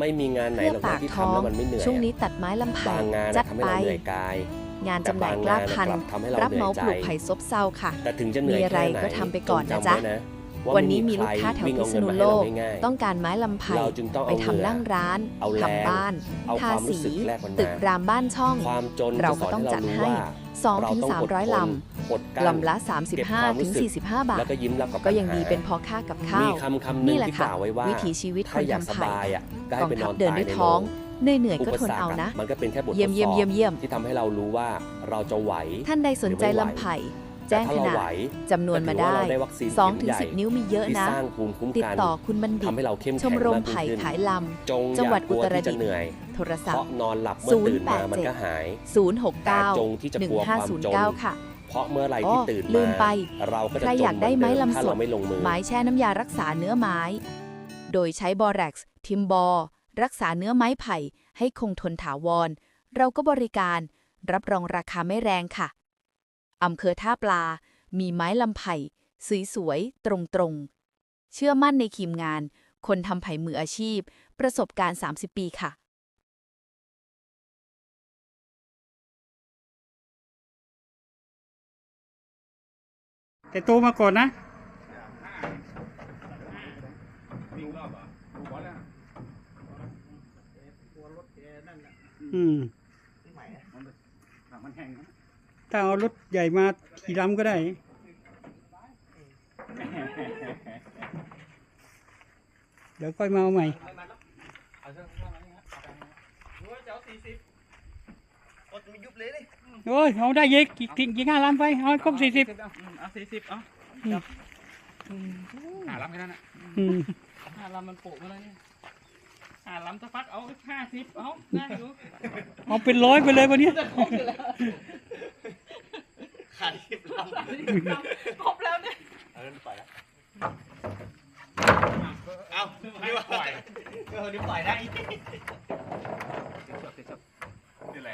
ไม่มีงานไหนเพื่อหรอกปานะกที่ท้อทำง แล้วมันไม่เหนื่อยช่วงอะนี้ตัดไม้ลำไผ่บางงานจัอะดทำให้ไป เราเหนื่อยกาย งานแต่จำหน่ายบางกล้างานพันกลัธุ์บทำให้เรารับเหนื่เหมาอยใจปลูกไผ่ซบเซาค่ะ แต่ถึงจะเหนื่อยมีอะไรแค่หนก็ทำไปก่อนจนะงจำจ๊ะ ไว้นะา วันนี้ไมีลูกค้าแถววิ่งพิเอาษเงินณุมาให้โลเรากง่ายๆต้องการไม้ลำไผ่เราจึงต้องไปเอาทำเหงื่อนั่งร้านเอาแรงทำบ้านเอาทาความรู้สีสึกแลกมันตึกมารามบ้านช่องความจนเราจะสก็อนต้องให้จัเราดรู้ให้ว่า2เราถึงต้องอด300ทลนอดกลั้นำลำละเก็บความ35ถึรู้งสึก45 บาแล้วทก็ยิ้มรับกับก็ยังปัญหาดีเป็นพอค่ากับข้ามีวคำคำหนึ่นี่งแหละที่กค่ะล่าวไว้ว่าวิถีชีวิตคถ้านอยากทำสไผ่บายอะได้กองไปนทัอพนเดินตายด้วยในท้องโรงเหนื่อยเหนื่อยอุก็ปทนสรรเอาคนะอะมันก็เป็นแค่บททเยี่ยมดเยี่ยมสอบเยี่ยมเยี่ยมที่ทำให้เรารู้ว่าเราจะไหว ท่านใดสนใจหรือไม่ไหวลำไผ่ แต่แจ้งถ้าขเรานาไหวดจำนวนมาได้ก็ถือว่าเราได้วัคซีน2ถึงเข็มใหญ่10 นิ้วมีเยอะที่นะสร้างภูมิคุ้มติดกันต่อคุณบัณฑิตทำให้เราเข้มชแข็มงรมมากยิ่ไผ่งขึ้นขายลจงจังหวัดอย่ากลัวอุตรที่ดิจะตถ์เหนื่อยำโทรเพศัพราะท์นอนหลับเมื่อตื่นมามันก็หายแต่จงที่จะกลัวความจน069 1509 ค่ะเพราะเมื่อไหรอ๋อที่ตื่นลืมามไป เราก็จะใครจอยากได้ไม้เหอนเดิลำถ้าสเราดไม่ลงมือไม้แช่น้ำยารักษาเนื้อไม้ โดยใช้บอแร็กซ์ทิมบอร์รักษาเนื้อไม้ไผ่ให้คงทนถาวร เราก็บริการรับรองราคาไม่แรงค่ะ อำเภอท่าปลา มีไม้ลำไผ่สวยๆตรงๆ เชื่อมั่นในทีมงาน คนทำไผ่มืออาชีพ ประสบการณ์ 30 ปีค่ะแต่โตมาก่อนนะอืม ถ้าเอารถใหญ่มาขี่ลำก็ได้ เดี๋ยวค่อยมาเอาใหม่โอ้ยเอาได้ยิกอีกทีอีกห้าลำไปเอาให้ครบสี่สิบเอาสี่สิบเอาอืมหาลำแค่นั้นน่ะอืมหาลำมันโปะมาแล้วเนี่ยหาลำสักพักเอาห้าสิบเอาได้อยู่เอาเป็นร้อยไปเลยวันนี้ ขาดรีบครบแล้วเนี่ยเอาเล่นปล่อยแล้วเอาไม่ปล่อยเออนี่ปล่อยได้เจ็บเจ็บดี๋ยวอะไร